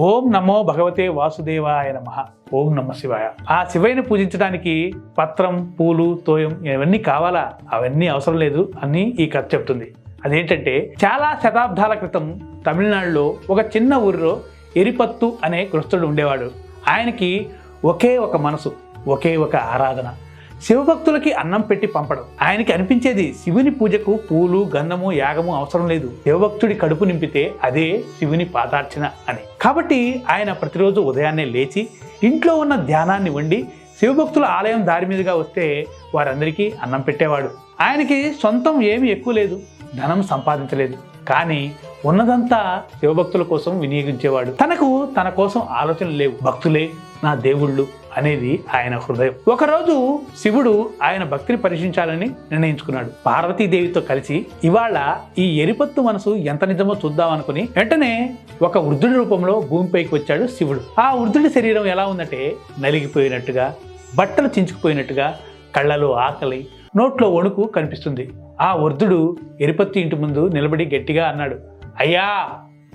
ఓం నమో భగవతే వాసుదేవాయ నమ. ఓం నమ శివాయ. ఆ శివయ్యని పూజించడానికి పత్రం పూలు తోయం ఇవన్నీ కావాలా? అవన్నీ అవసరం లేదు అని ఈ కథ చెప్తుంది. అదేంటంటే చాలా శతాబ్దాల క్రితం తమిళనాడులో ఒక చిన్న ఊరిలో ఎరిపత్తు అనే గృహస్థుడు ఉండేవాడు. ఆయనకి ఒకే ఒక మనసు ఒకే ఒక ఆరాధన. శివభక్తులకి అన్నం పెట్టి పంపడం. ఆయనకి అనిపించేది శివుని పూజకు పూలు గంధము యాగము అవసరం లేదు. శివభక్తుడి కడుపు నింపితే అదే శివుని పాదార్చన అని. కాబట్టి ఆయన ప్రతిరోజు ఉదయాన్నే లేచి ఇంట్లో ఉన్న ధ్యానాన్ని వండి శివభక్తుల ఆలయం దారి మీదుగా వస్తే వారందరికీ అన్నం పెట్టేవాడు. ఆయనకి సొంతం ఏమీ ఎక్కువ లేదు ధనం సంపాదించలేదు. కానీ ఉన్నదంతా శివభక్తుల కోసం వినియోగించేవాడు. తనకు తన కోసం ఆలోచనలు లేవు. భక్తులే నా దేవుళ్ళు అనేది ఆయన హృదయం. ఒకరోజు శివుడు ఆయన భక్తిని పరీక్షించాలని నిర్ణయించుకున్నాడు. పార్వతీదేవితో కలిసి ఇవాళ ఈ ఎరిపత్తు మనసు ఎంత నిజమో చూద్దాం అనుకుని వెంటనే ఒక వృద్ధుడి రూపంలో భూమిపైకి వచ్చాడు శివుడు. ఆ వృద్ధుడి శరీరం ఎలా ఉందంటే నలిగిపోయినట్టుగా బట్టలు చించుకుపోయినట్టుగా కళ్ళలో ఆకలి నోట్లో వణుకు కనిపిస్తుంది. ఆ వృద్ధుడు ఎరిపత్తి ఇంటి ముందు నిలబడి గట్టిగా అన్నాడు అయ్యా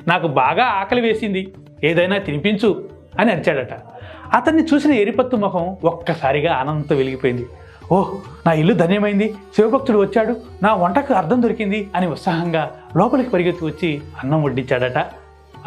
నాకు బాగా ఆకలి వేసింది. ఏదైనా తినిపించు. అని అరిచాడట. అతన్ని చూసిన ఎరిపత్తు ముఖం ఒక్కసారిగా ఆనందంతో వెలిగిపోయింది. ఓహ్ నా ఇల్లు ధన్యమైంది. శివభక్తుడు వచ్చాడు. నా వంటకు అర్థం దొరికింది అని ఉత్సాహంగా లోపలికి పరిగెత్తి వచ్చి అన్నం వడ్డించాడట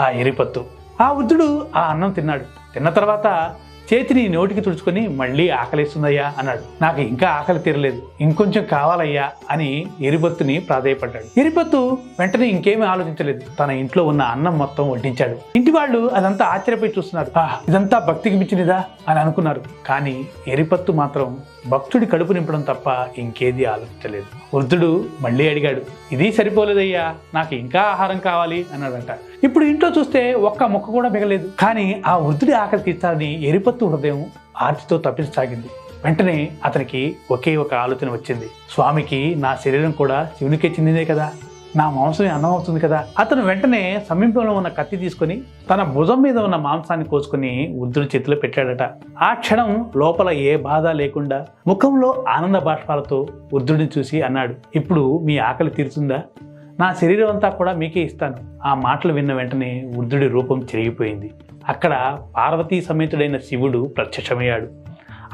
ఆ ఎరిపత్తు. ఆ వృద్ధుడు ఆ అన్నం తిన్నాడు. తిన్న తర్వాత చేతిని నోటికి తుడుచుకొని మళ్ళీ ఆకలిస్తుందయ్యా అన్నాడు. నాకు ఇంకా ఆకలి తీరలేదు. ఇంకొంచెం కావాలయ్యా అని ఎరిపత్తుని ప్రాధేయపడ్డాడు. ఎరిపత్తు వెంటనే ఇంకేమీ ఆలోచించలేదు. తన ఇంట్లో ఉన్న అన్నం మొత్తం వడ్డించాడు. ఇంటి వాళ్ళు అదంతా ఆశ్చర్యపోయి చూస్తున్నారు. ఇదంతా భక్తికి మించినదా? అని అనుకున్నారు. కానీ ఎరిపత్తు మాత్రం భక్తుడి కడుపు నింపడం తప్ప ఇంకేది ఆలోచించలేదు. వృద్ధుడు మళ్ళీ అడిగాడు ఇది సరిపోలేదయ్యా. నాకు ఇంకా ఆహారం కావాలి అన్నాడంట. ఇప్పుడు ఇంట్లో చూస్తే ఒక్క ముక్క కూడా మిగలేదు. కానీ ఆ వృద్ధుడి ఆకలి తీర్చాలని ఎరిపత్తు హృదయం ఆర్తితో తప్పించసాగింది. వెంటనే అతనికి ఒకే ఒక ఆలోచన వచ్చింది. స్వామికి నా శరీరం కూడా శివునికే చెందిందే కదా. నా మాంసం అన్నం అవుతుంది కదా. అతను వెంటనే సమీపంలో ఉన్న కత్తి తీసుకొని తన భుజం మీద ఉన్న మాంసాన్ని కోసుకొని వృద్ధుడి చేతిలో పెట్టాడట. ఆ క్షణం లోపల ఏ బాధ లేకుండా ముఖంలో ఆనంద బాష్పాలతో వృద్ధుడిని చూసి అన్నాడు ఇప్పుడు మీ ఆకలి తీరుతుందా? నా శరీరం అంతా కూడా మీకే ఇస్తాను. ఆ మాటలు విన్న వెంటనే వృద్ధుడి రూపం చెరిగిపోయింది. అక్కడ పార్వతీ సమేతుడైన శివుడు ప్రత్యక్షమయ్యాడు.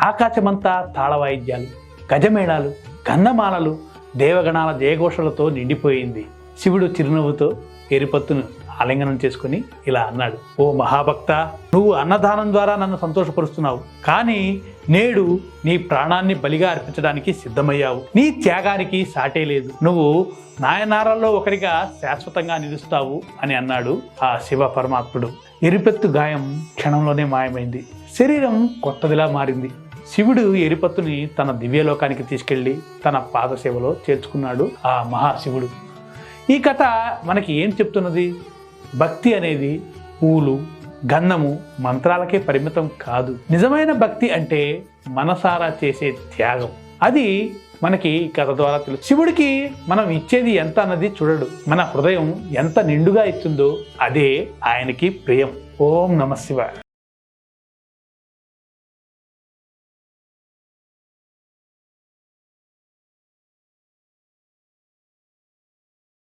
ఆకాశమంతా తాళవాయిద్యాలు గజమేళాలు గంధమాలలు దేవగణాల జయఘోషలతో నిండిపోయింది. శివుడు చిరునవ్వుతో ఎరిపత్తును ఆలింగనం చేసుకుని ఇలా అన్నాడు. ఓ మహాభక్త నువ్వు అన్నదానం ద్వారా నన్ను సంతోషపరుస్తున్నావు. కానీ నేడు నీ ప్రాణాన్ని బలిగా అర్పించడానికి సిద్ధమయ్యావు. నీ త్యాగానికి సాటే లేదు. నువ్వు నాయనారాల్లో ఒకరిగా శాశ్వతంగా నిలుస్తావు అని అన్నాడు ఆ శివ పరమాత్ముడు. ఎరిపెత్తు గాయం క్షణంలోనే మాయమైంది. శరీరం కొత్తదిలా మారింది. శివుడు ఎరిపత్తుని తన దివ్యలోకానికి తీసుకెళ్ళి తన పాదసేవలో చేర్చుకున్నాడు ఆ మహాశివుడు. ఈ కథ మనకి ఏం చెప్తున్నది? భక్తి అనేది పూలు గంధము మంత్రాలకే పరిమితం కాదు. నిజమైన భక్తి అంటే మనసారా చేసే త్యాగం. అది మనకి కథ ద్వారా తెలుసు. శివుడికి మనం ఇచ్చేది ఎంత అన్నది చూడడు. మన హృదయం ఎంత నిండుగా ఇస్తుందో అదే ఆయనకి ప్రియం. ఓం నమ శివాయ.